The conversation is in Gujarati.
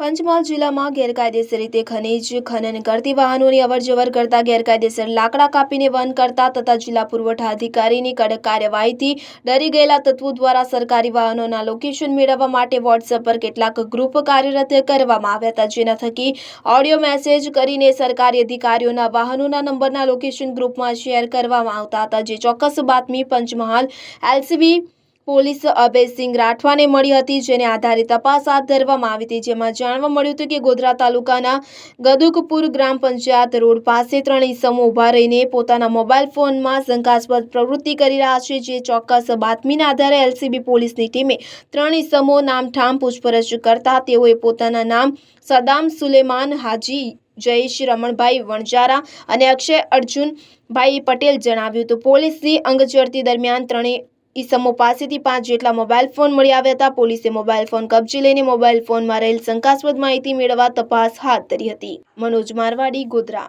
પંચમહાલ જિલ્લામાં ગેરકાયદેસર રીતે ખનીજ ખનન કરતી વાહનોની અવરજવર કરતા ગેરકાયદેસર લાકડા કાપીને વન કરતા તથા જિલ્લા પુરવઠા અધિકારીની કડક કાર્યવાહીથી ડરી ગયેલા તત્વો દ્વારા સરકારી વાહનોના લોકેશન મેળવવા માટે વોટ્સએપ પર કેટલાક ગ્રુપ કાર્યરત કરવામાં આવ્યા હતા. જેના થકી ઓડિયો મેસેજ કરીને સરકારી અધિકારીઓના વાહનોના નંબરના લોકેશન ગ્રુપમાં શેર કરવામાં આવતા હતા. જે ચોક્કસ બાતમી પંચમહાલ એલસીબી પોલીસ અભયસિંહ રાઠવાને મળી હતી, જેને આધારે તપાસ હાથ ધરવામાં આવી હતી. જેમાં જાણવા મળ્યું હતું કે ગોધરા તાલુકાના ગદુકપુર ગ્રામ પંચાયત રોડ પાસે ત્રણ ઈસમો ઊભા રહીને પોતાના મોબાઈલ ફોનમાં શંકાસ્પદ પ્રવૃત્તિ કરી રહ્યા છે, જે ચોક્કસ બાતમીના આધારે એલસીબી પોલીસની ટીમે ત્રણ ઈસમો નામઠામ પૂછપરછ કરતા તેઓએ પોતાના નામ સદામ સુલેમાન, હાજી જયેશ, રમણભાઈ વણજારા અને અક્ષય અર્જુનભાઈ પટેલ જણાવ્યું હતું. પોલીસની અંગચડતી દરમિયાન ત્રણેય ઈસમો પાસેથી પાંચ જેટલા મોબાઈલ ફોન મળી આવ્યા હતા. પોલીસે મોબાઈલ ફોન કબજે લઈને મોબાઈલ ફોનમાં રહેલ શંકાસ્પદ માહિતી મેળવવા તપાસ હાથ ધરી હતી. મનોજ મારવાડી, ગોધરા.